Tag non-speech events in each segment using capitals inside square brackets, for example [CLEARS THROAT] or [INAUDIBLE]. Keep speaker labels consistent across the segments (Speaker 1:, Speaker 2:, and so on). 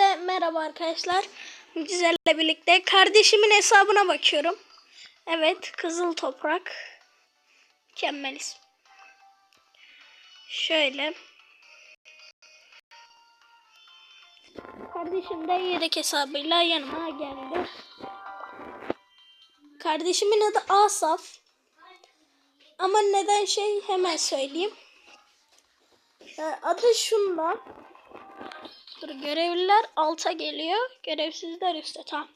Speaker 1: Hepinize merhaba arkadaşlar. Güzelle birlikte kardeşimin hesabına bakıyorum. Evet, Kızıl Toprak. Mükemmel isim. Şöyle. Kardeşim de yedek hesabıyla yanıma geldi. Kardeşimin adı Asaf. Ama neden şey hemen söyleyeyim. Ee, Adı şunda. Dur görevliler alta geliyor. Görevsizler üstte tamam.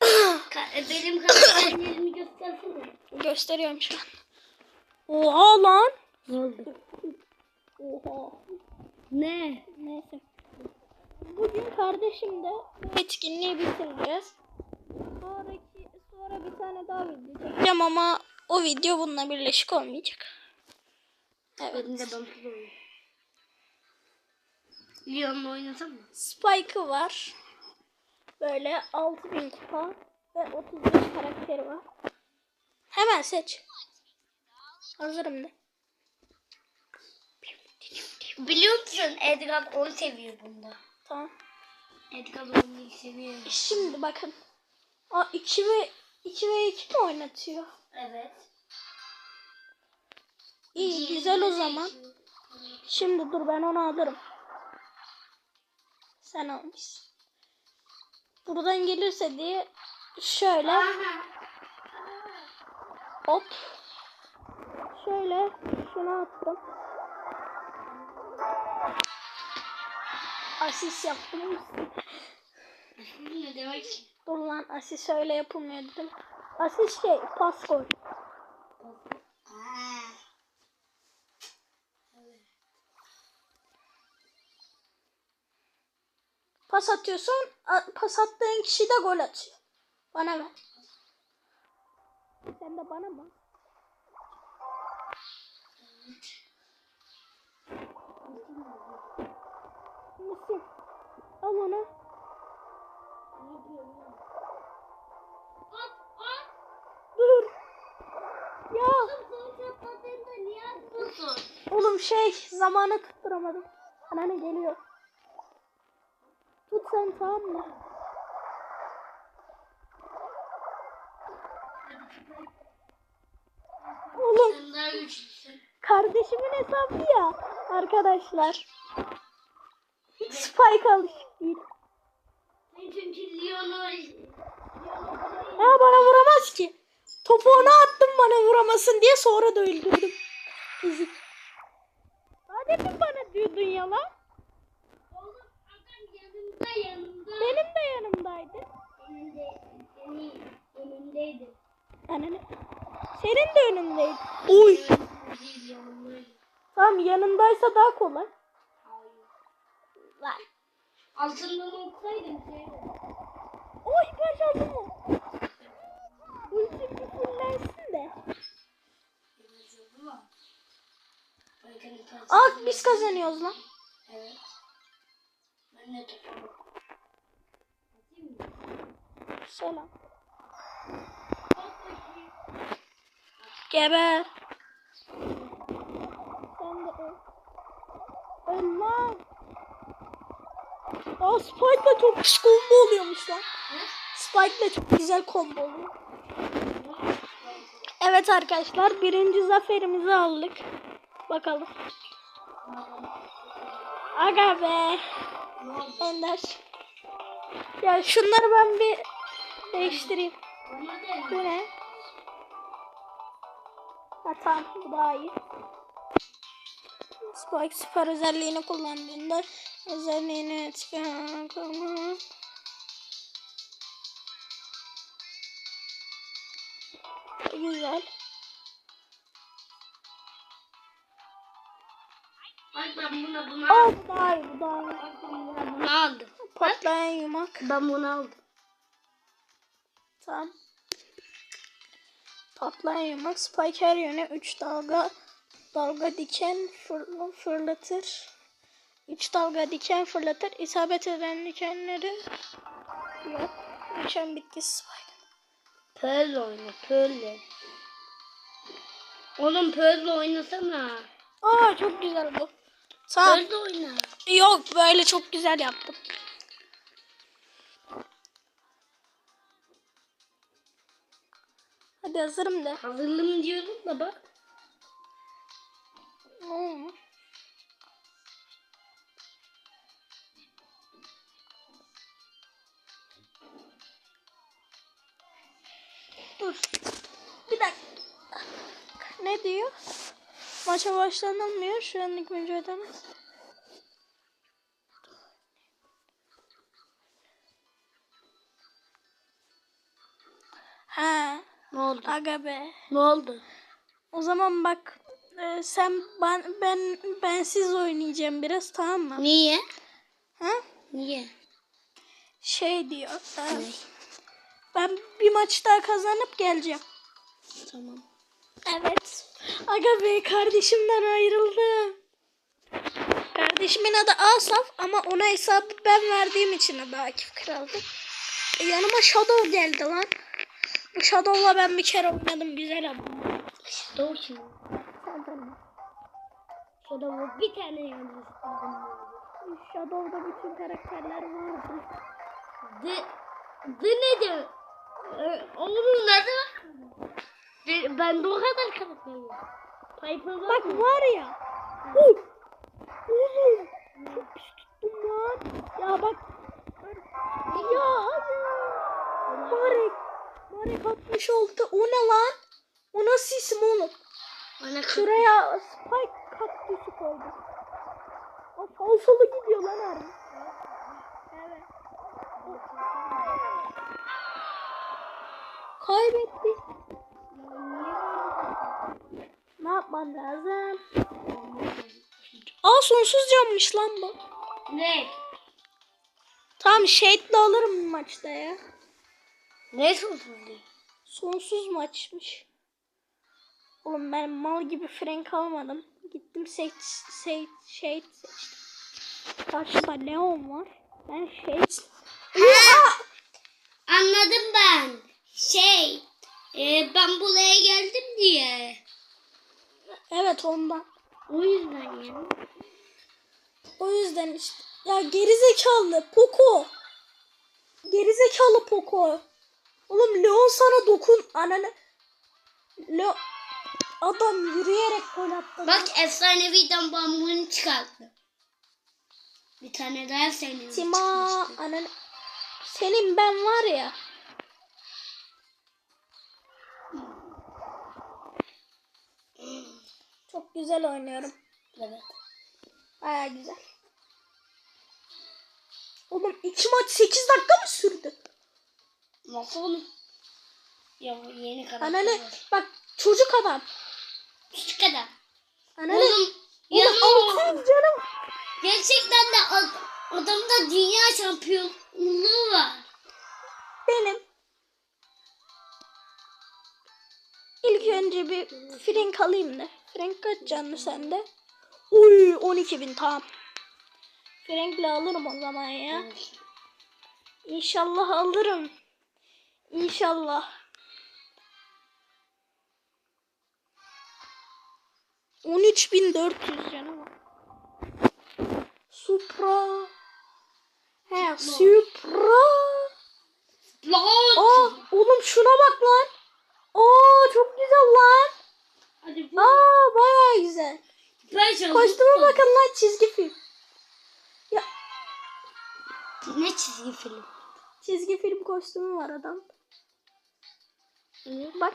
Speaker 1: [COUGHS]
Speaker 2: E, benim karakterlerimi göstersene.
Speaker 1: Gösteriyorum şu an. Oha lan.
Speaker 2: Ne oldu?
Speaker 1: Oha.
Speaker 2: Ne?
Speaker 1: Neyse. Bugün kardeşimle etkinliği bitireceğiz. Sonraki, sonra bir tane daha video çekeceğim ama o video bununla birleşik olmayacak. Evet.
Speaker 2: Benim de oyun. Leon'la oynasam mı?
Speaker 1: Spike'ı var. Böyle 6000 kupa ve 35 karakteri var. Hemen seç. Hazırım de.
Speaker 2: Biliyor musun Edgar 10 seviyor bunda.
Speaker 1: Tamam.
Speaker 2: Edgar 10 seviyor.
Speaker 1: Şimdi bakın. Aa 2 ve 2 ve 2 mi oynatıyor?
Speaker 2: Evet.
Speaker 1: İyi güzel o zaman. Şimdi dur ben onu alırım. Sen almışsın. Buradan gelirse diye şöyle hop şöyle şunu attım. Asist yaptım.
Speaker 2: ne demek ki?
Speaker 1: Dur lan asist öyle yapılmıyor dedim. Asist şey pas.
Speaker 2: Aa.
Speaker 1: Pas atıyorsun, pas attığın kişi de gol atıyor. Bana ver. Sen de bana mı? Nasıl? Al onu. Dur. Ya oğlum şey zamanı tutturamadım. Anne geliyor. Tut sen tamam mı? Oğlum kardeşimin hesabı ya arkadaşlar. Hiç spike alışık değil. Ya bana vuramaz ki. Topu ona attım bana vuramasın diye sonra da öldürdüm. Fizik. Madem bana diyordun ya lan.
Speaker 2: Oğlum adam yanımda.
Speaker 1: Benim de yanımdaydı.
Speaker 2: Önümde, senin önündeydi.
Speaker 1: Anne. Senin de önündeydi.
Speaker 2: Yanımdaydı.
Speaker 1: Tamam yanındaysa daha kolay.
Speaker 2: Hayır.
Speaker 1: Lan.
Speaker 2: Altından olsaydım şeydi.
Speaker 1: Oy çaldım mı? Ultim bir fullensin de. Aa biz kazanıyoruz lan.
Speaker 2: Evet. Ben de topu.
Speaker 1: Selam. Geber. Sen de öl. Öl lan. Aa Spike'la çok pis combo oluyormuş lan. Spike'la çok güzel combo oluyor. Evet arkadaşlar birinci zaferimizi aldık. Bakalım. Aga be. Ender. Ya şunları ben bir değiştireyim. Bu ne? Ha tamam bu daha iyi. Spike süper özelliğini kullandığında özelliğini kullanır. Güzel.
Speaker 2: Bak ben buna bunu
Speaker 1: Aa
Speaker 2: aldım.
Speaker 1: bu daha iyi bu daha iyi.
Speaker 2: Bak ben buna bunu aldım.
Speaker 1: Patlayan yumak.
Speaker 2: Ben bunu aldım.
Speaker 1: Tamam. Patlayan yumak. Spike her yöne 3 dalga dalga diken fırla, fırlatır. 3 dalga diken fırlatır. İsabet eden dikenleri yok. Geçen bitti Spike.
Speaker 2: Pearl oyna, Pearl. Oğlum Pearl oynasana.
Speaker 1: Aa çok güzel bu. Tamam.
Speaker 2: Pearl oyna.
Speaker 1: Yok böyle çok güzel yaptım. Hadi hazırım de.
Speaker 2: Hazırlığım diyorum da bak.
Speaker 1: Hmm. Dur. Bir dakika. Ne diyor? Maça başlanılmıyor. Şu anlık mücadele. Ha,
Speaker 2: Ne oldu?
Speaker 1: aga be.
Speaker 2: Ne oldu?
Speaker 1: O zaman bak e, sen ben ben bensiz oynayacağım biraz tamam mı?
Speaker 2: Niye?
Speaker 1: Ha?
Speaker 2: Niye?
Speaker 1: Şey diyor. e, ben bir maç daha kazanıp geleceğim.
Speaker 2: Tamam.
Speaker 1: Evet. Aga be kardeşimden ayrıldım. Kardeşimin adı Asaf ama ona hesabı ben verdiğim için adı Akif Kral'dı. E, yanıma Shadow geldi lan. Shadow'la ben bir kere oynadım güzel ama.
Speaker 2: Doğru şimdi. Şurada bir tane yalnız.
Speaker 1: Shadow'da bütün karakterler vardı.
Speaker 2: De, de nedir? Ee, var? De, ben de o kadar karakterim. Piper var
Speaker 1: Bak
Speaker 2: mı?
Speaker 1: var ya. Oğlum. Çok pis tuttum lan. Ya bak. Ya. Marek. Marek 66. O ne lan? O nasıl isim oğlum?
Speaker 2: Kır.
Speaker 1: Şuraya spike kaktüsü koydum. O falsolu gidiyor lan harbi. Evet. Kaybettik. Ne yapmam lazım? Aa sonsuz canmış lan bu.
Speaker 2: Ne?
Speaker 1: Tamam Shade'le alırım bu maçta ya.
Speaker 2: Ne soruldu?
Speaker 1: Sonsuz maçmış. Oğlum ben mal gibi Frank almadım. Gittim seç, seç, Shade seçtim. Karşıda Leon var. Ben Shade... [LAUGHS]
Speaker 2: Anladım ben. Şey, e, ben buraya geldim diye.
Speaker 1: Evet ondan.
Speaker 2: O yüzden ya.
Speaker 1: O yüzden işte. Ya gerizekalı Poco. Gerizekalı Poco. Oğlum Leon sana dokun. Ananı. Leon. Adam yürüyerek gol attı.
Speaker 2: Bak efsaneviden bambuğunu çıkarttı. Bir tane daha
Speaker 1: Tima
Speaker 2: çıkmıştı.
Speaker 1: ananı. Senin ben var ya. Çok güzel oynuyorum.
Speaker 2: Evet.
Speaker 1: Baya güzel. Oğlum iki maç 8 dakika mı sürdü?
Speaker 2: Nasıl oğlum? Ya bu yeni karakter
Speaker 1: Ananı bak çocuk adam.
Speaker 2: Küçük adam.
Speaker 1: Ananı.
Speaker 2: Oğlum,
Speaker 1: Oğlum
Speaker 2: yanıyor.
Speaker 1: 600 canım.
Speaker 2: Gerçekten de ad- adamda dünya şampiyonluğu var.
Speaker 1: Benim. İlk önce bir Frank alayım da. Frank kaç canlı sende? Uy 12 bin tamam. Frank'le alırım o zaman ya. İnşallah alırım. İnşallah. On üç bin dört yüz canım var. Supra. He, Supra.
Speaker 2: Lan!
Speaker 1: Aa, oğlum şuna bak lan. Aa, çok güzel lan.
Speaker 2: Hadi bu.
Speaker 1: Aa, bayağı güzel. Kostüme bakın lan çizgi film. Ya
Speaker 2: Ne çizgi film?
Speaker 1: çizgi film kostümü var adam. Bak.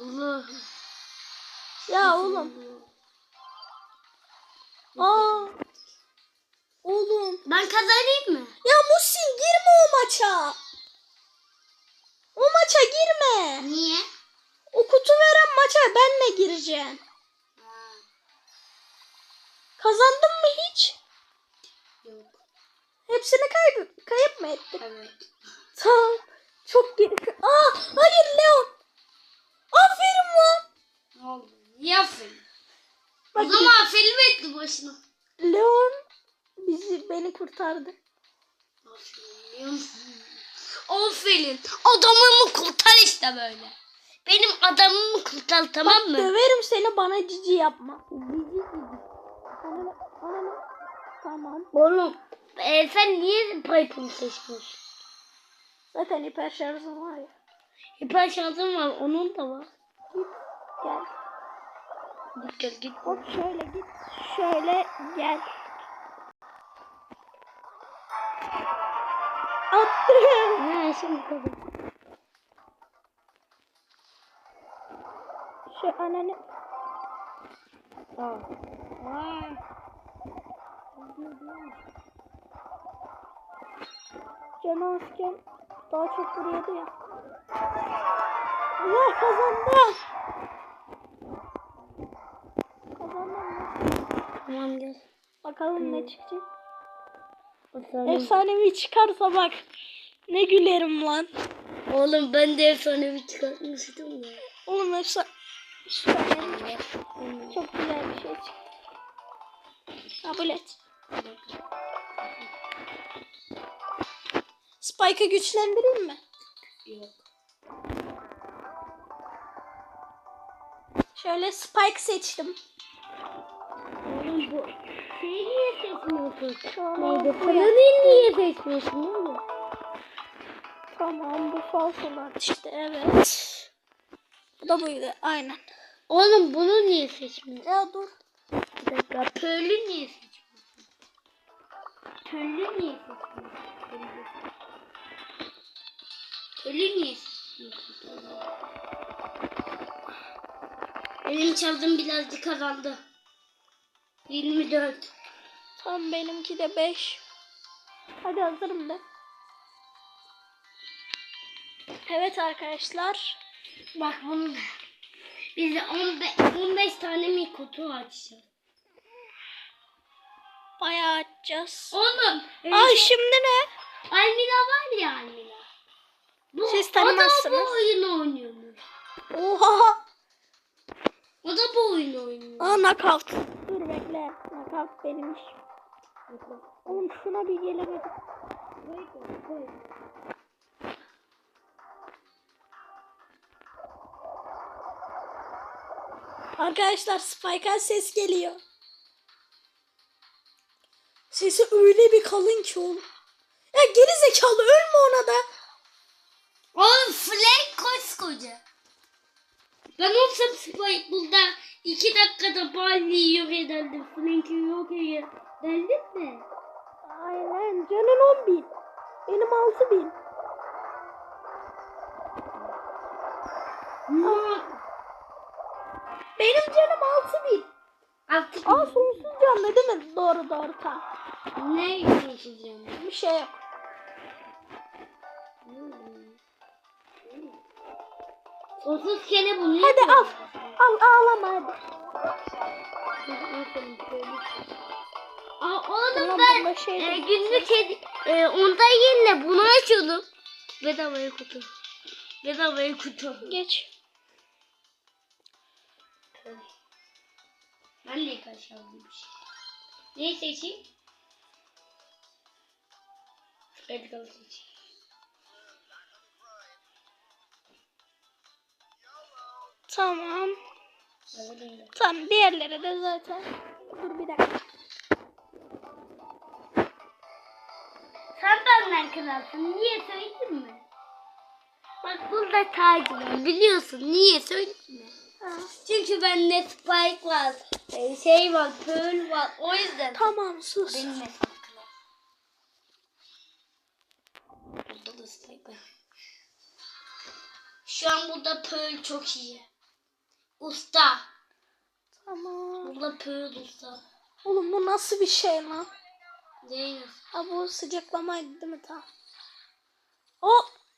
Speaker 2: Allah.
Speaker 1: Ya oğlum. Aa. Oğlum.
Speaker 2: Ben kazanayım mı?
Speaker 1: Ya Musin girme o maça. O maça girme.
Speaker 2: Niye?
Speaker 1: O kutu veren maça ben mi gireceğim? Kazandın mı hiç?
Speaker 2: Yok.
Speaker 1: Hepsini kayıp, kayıp mı ettin?
Speaker 2: Evet.
Speaker 1: Tamam. Çok geri. Aa, hayır Leon. Aferin lan.
Speaker 2: Ne oldu? Niye aferin?
Speaker 1: Bak,
Speaker 2: O zaman aferin mi etti başına?
Speaker 1: Leon bizi beni kurtardı.
Speaker 2: Aferin musun? Aferin. Adamımı kurtar işte böyle. Benim adamımı kurtar tamam
Speaker 1: Bak,
Speaker 2: mı?
Speaker 1: Döverim seni bana cici yapma. Ananı, ananı. Tamam.
Speaker 2: Oğlum e, sen niye Piper'ı seçmiyorsun?
Speaker 1: Zaten hiper şarjım var ya.
Speaker 2: Hiper şansım var. Onun da var.
Speaker 1: Gel.
Speaker 2: Git gel git.
Speaker 1: Hop şöyle git. Şöyle gel. Attım.
Speaker 2: Ha şimdi kadar.
Speaker 1: Şu ananı.
Speaker 2: Aa. Aa.
Speaker 1: Canı azken daha çok vuruyordu ya. Allah kazandı. Kazandım?
Speaker 2: Tamam gel.
Speaker 1: Bakalım ne çıkacak.
Speaker 2: Bakalım.
Speaker 1: Efsanevi çıkarsa bak. Ne gülerim lan.
Speaker 2: Oğlum ben de efsanevi çıkartmıştım ya.
Speaker 1: Oğlum efsane. Şöyle. Çok güzel bir şey çıktı. Kabul et. Spike'ı güçlendireyim mi?
Speaker 2: Yok.
Speaker 1: Şöyle Spike seçtim.
Speaker 2: Oğlum bu şeyi niye seçmiyorsun?
Speaker 1: Tamam,
Speaker 2: Neydi?
Speaker 1: bu
Speaker 2: Kanalı niye seçmiyorsun oğlum?
Speaker 1: Tamam bu falsolar işte evet. Bu da buydu aynen.
Speaker 2: Oğlum bunu niye seçmiyorsun?
Speaker 1: Ya dur.
Speaker 2: Bir dakika. Pörlü niye seçmiyorsun? Pörlü niye seçmiyorsun? Seçmiyorsun? Pörlü. Benim çaldığım birazcık kazandı. 24.
Speaker 1: Tam benimki de 5. Hadi hazırım da. Evet arkadaşlar.
Speaker 2: Bak bunu. Biz de 15, 15 tane mi kutu açacağız?
Speaker 1: Bayağı açacağız.
Speaker 2: Oğlum. e,
Speaker 1: Ay
Speaker 2: şey-
Speaker 1: şimdi ne?
Speaker 2: Almina var ya Almina. Bu,
Speaker 1: Siz
Speaker 2: O da
Speaker 1: tanımazsınız.
Speaker 2: bu oyunu oynuyormuş.
Speaker 1: Oha.
Speaker 2: O da bu oyunu oynuyor.
Speaker 1: Aa knockout. Dur bekle. Knockout benim iş. Oğlum şuna bir gelemedim. Arkadaşlar Spike'a ses geliyor. Sesi öyle bir kalın ki oğlum. Ya geri zekalı ölme ona da.
Speaker 2: Oğlum Flank koskoca. Ben olsam Spike burada iki dakikada Barley'i yok ederdim. Flank'i yok ederdim mi?
Speaker 1: Aynen canın 10 bin. Benim 6 bin. Benim canım 6 bin.
Speaker 2: Artık
Speaker 1: Aa sonsuz canlı değil mi? Doğru doğru tamam.
Speaker 2: ne yapıyorsunuz yani?
Speaker 1: Bir şey yok.
Speaker 2: Sonsuz kene bunu
Speaker 1: Hadi al. Al ağlama hadi.
Speaker 2: Aa, oğlum ben
Speaker 1: bunda şey
Speaker 2: e, günlük hedi- e, onda yerine bunu açıyordum. Bedavaya kutu. Bedavaya kutu.
Speaker 1: Geç.
Speaker 2: Ben de ilk aşağıdayım. Neyi seçeyim? Edgar'ı seçeyim.
Speaker 1: Tamam. Tamam diğerleri de zaten. Dur bir dakika.
Speaker 2: Sen benden kralsın. Niye söyleyeyim mi? Bak burada tacı var. Biliyorsun. Niye söyleyeyim mi?
Speaker 1: Ha.
Speaker 2: Çünkü bende Spike var. e, Şey var. Pearl var. O yüzden.
Speaker 1: Tamam sus.
Speaker 2: Benim. Burada da Spike var. Şu an burada Pearl çok iyi. Usta.
Speaker 1: Tamam.
Speaker 2: Burada Pearl usta.
Speaker 1: Oğlum bu nasıl bir şey lan?
Speaker 2: Değil.
Speaker 1: Ha bu sıcaklamaydı değil mi? Tamam. O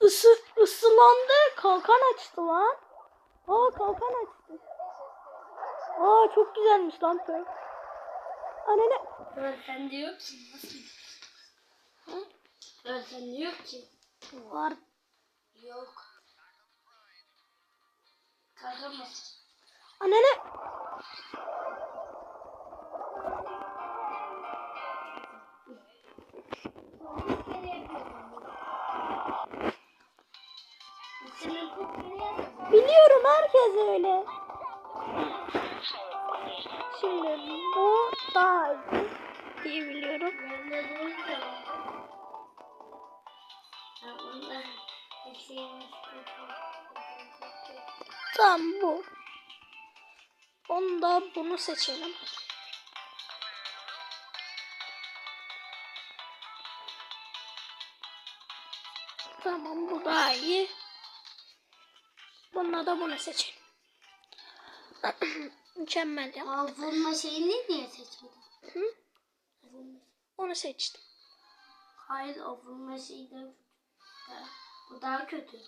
Speaker 1: ısı, ısılandı. Kalkan açtı lan. Aa kalkan açtı. Aa çok güzelmiş lan Pearl. Anne
Speaker 2: Evet sende yok ki. Nasıl?
Speaker 1: Ha?
Speaker 2: Evet yok ki.
Speaker 1: Var.
Speaker 2: Yok. Kalkamaz. Ananı.
Speaker 1: Biliyorum herkes öyle. Şimdi bu daha iyi diye biliyorum.
Speaker 2: Tam bu onu da-
Speaker 1: bunu seçelim. Tamam bu daha iyi. Bununla da bunu seçelim. [CLEARS THROAT] Mükemmel ya.
Speaker 2: Avunma şeyini niye seçmedin?
Speaker 1: Hı?
Speaker 2: Avunma.
Speaker 1: Onu seçtim.
Speaker 2: Hayır avunma şeyi de bu daha kötü.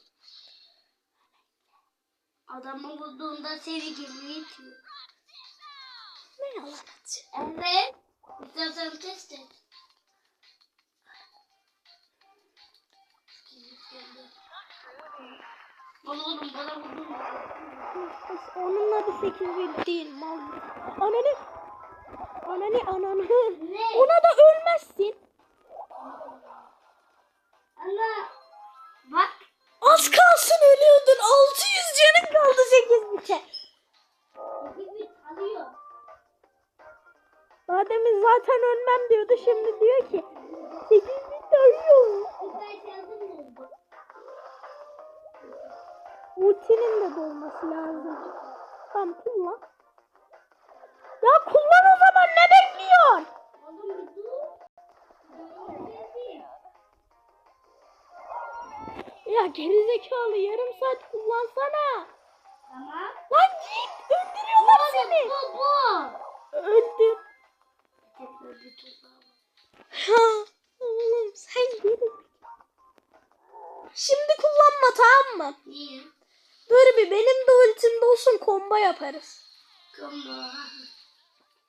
Speaker 2: Adamı bulduğunda seni geri itiyor.
Speaker 1: Yalan atıyor.
Speaker 2: Evet. İstersen test et. Vurun bana vurun.
Speaker 1: Onun adı 8 bit değil mal. Ananı. Ananı ananı.
Speaker 2: Ne?
Speaker 1: Ona da ölmezsin.
Speaker 2: Ana. Bak.
Speaker 1: Az kalsın ölüyordun. 600 canın kaldı 8 bite. Daha demin zaten ölmem diyordu. Şimdi diyor ki 8 bit
Speaker 2: oldu.
Speaker 1: Ultinin de dolması lazım. Tamam kullan. Gerizekalı yarım saat kullansana.
Speaker 2: Tamam.
Speaker 1: Lan git öldürüyorlar seni.
Speaker 2: Bu bu.
Speaker 1: Öldü.
Speaker 2: Tekrar bir tur daha var.
Speaker 1: Ha, oğlum sen geri. Şimdi kullanma tamam mı?
Speaker 2: Niye?
Speaker 1: Dur bir benim de ultimde olsun komba yaparız.
Speaker 2: Kamba.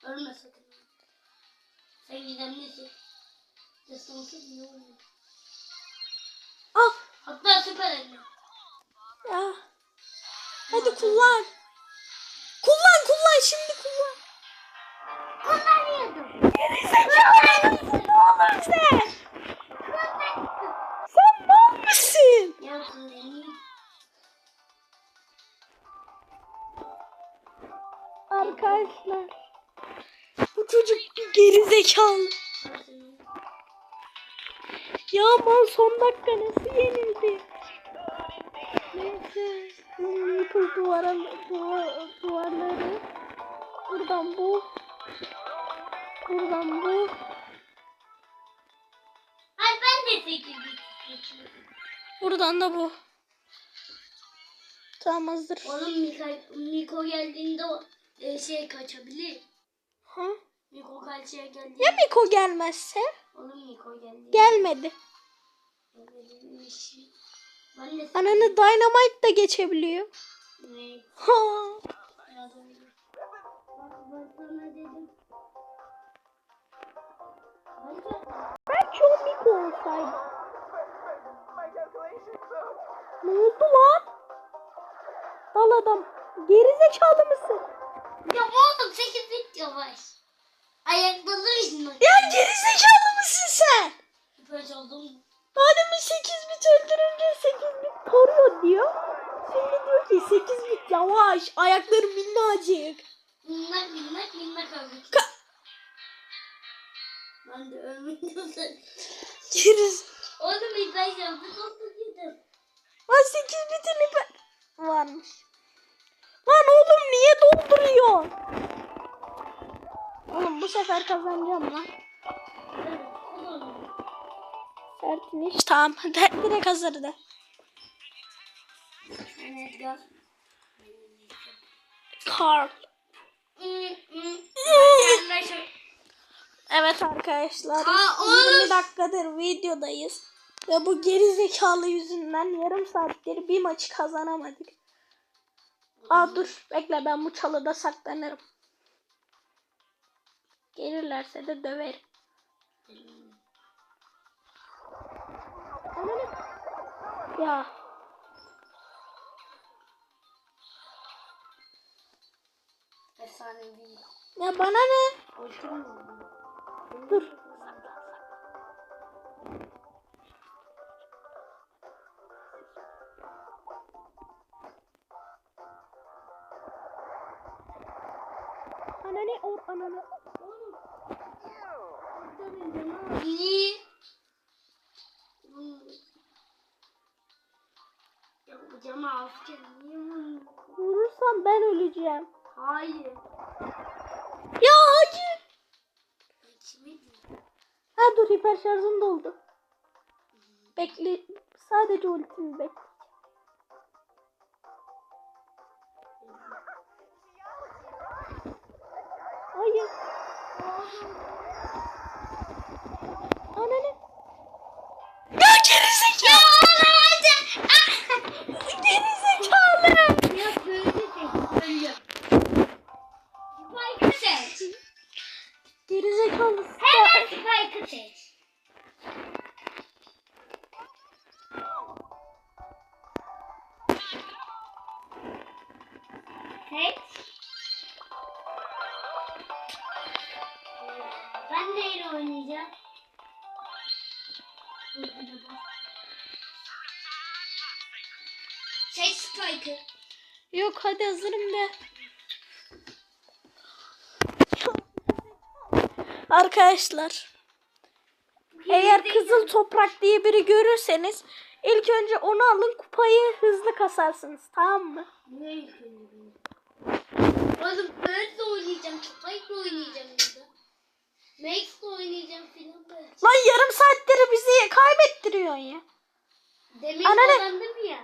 Speaker 2: Ölme sakın. Sen gidemlisin. Destansı ne oluyor?
Speaker 1: Al.
Speaker 2: Hatta süper elma.
Speaker 1: Ya. Hadi kullan. Kullan kullan şimdi kullan.
Speaker 2: Kullanıyordum.
Speaker 1: Gerizekalı mısın oğlum sen? Sen mal mısın?
Speaker 2: Ya kullanayım.
Speaker 1: Arkadaşlar. Bu çocuk bir gerizekalı. Ya mal son dakika nasıl yenildi? Neyse. Maple duvara, duvar, duvarları. Buradan bu. Buradan bu.
Speaker 2: Ay ben de 8 bit seçiyorum.
Speaker 1: Buradan da bu. Tamam hazır.
Speaker 2: Oğlum Mika, Miko geldiğinde e, şey kaçabilir.
Speaker 1: Ha?
Speaker 2: Miko karşıya geldi.
Speaker 1: Ya Miko gelmezse?
Speaker 2: Oğlum Miko geldi.
Speaker 1: Gelmedi. Ananı Dynamite da geçebiliyor.
Speaker 2: Ne?
Speaker 1: Ha. Belki o Miko olsaydı. Ne oldu lan? Dal adam. Gerizekalı mısın?
Speaker 2: Ya oğlum 8 bit yavaş. Ayaklanırsın.
Speaker 1: Ya gerizekalı mısın sen?
Speaker 2: Böyle oldum mu?
Speaker 1: Adem'i 8 bit öldürünce 8 bit koruyor diyor. Şimdi diyor ki 8 bit yavaş. Ayakları minnacık.
Speaker 2: Minnak minnak minnak abi.
Speaker 1: Ka-
Speaker 2: Ben de ölmedim.
Speaker 1: Geriz.
Speaker 2: Oğlum yaptım. Nasıl gittim?
Speaker 1: Lan 8 bitin ipe varmış. Lan oğlum niye dolduruyor? Oğlum bu sefer kazanacağım lan.
Speaker 2: Evet. Oğlum.
Speaker 1: Sert iniş. Tamam. [LAUGHS] Direkt hazır de.
Speaker 2: Ben Edgar.
Speaker 1: Carl. Evet arkadaşlar.
Speaker 2: Aa, oğlum.
Speaker 1: 20 dakikadır videodayız. Ve bu geri zekalı yüzünden yarım saattir bir maçı kazanamadık. Aa dur bekle ben bu çalıda saklanırım. Gelirlerse de döverim. Ya
Speaker 2: Efsanevi.
Speaker 1: ya bana ne? Dur. Ananı or ananı.
Speaker 2: Niye? Ya bu cama asker niye
Speaker 1: vurursam ben öleceğim.
Speaker 2: Hayır.
Speaker 1: Ya.
Speaker 2: İçime
Speaker 1: Ha dur hiper şarjım doldu. Bekle. Sadece ultimi bekle. Ananı. Ya gerizekalı. Gerizekalı.
Speaker 2: Ya böyle seç. Böyle. Spike'ı seç.
Speaker 1: Gerizekalı.
Speaker 2: Hemen
Speaker 1: Yok hadi hazırım de. Arkadaşlar eğer kızıl toprak diye biri görürseniz ilk önce onu alın kupayı hızlı kasarsınız tamam mı?
Speaker 2: Oğlum böyle oynayacağım. Spike'la oynayacağım burada. Max'le oynayacağım filan böyle.
Speaker 1: Lan yarım saattir bizi kaybettiriyorsun ya.
Speaker 2: Demin
Speaker 1: Anne.
Speaker 2: kazandım ya.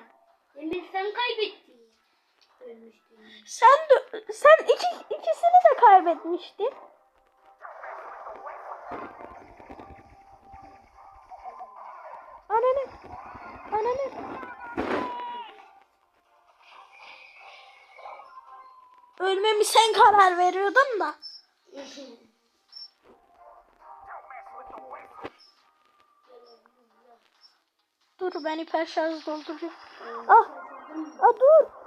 Speaker 2: Demin sen kaybettin.
Speaker 1: Sen de, sen iki, ikisini de kaybetmiştin. Ananı. Ananı. Ölmemi sen karar veriyordun da. Dur ben hiper şarj dolduruyorum. Ah, ah dur.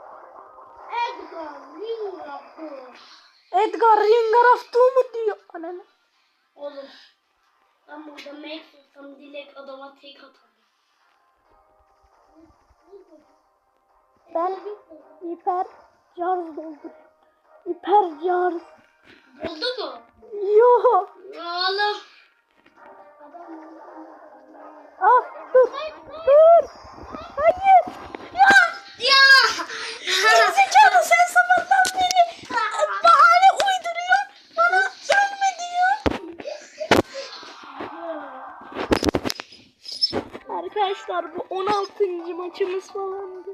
Speaker 2: Edgar, Ringapur.
Speaker 1: Edgar Ringaraf mu diyor. Ananı.
Speaker 2: Oğlum. Ben burada Max olsam dilek adama tek atarım.
Speaker 1: Ben hiper şarj dolduruyorum. Hiper şarj.
Speaker 2: Oldu mu?
Speaker 1: Yo.
Speaker 2: Oğlum.
Speaker 1: Ah dur. Dur. Hayır. Ya.
Speaker 2: Ya.
Speaker 1: Gerizekalı sen sabahtan beri bahane uyduruyorsun. Bana ölme diyor. Arkadaşlar bu 16. maçımız falan.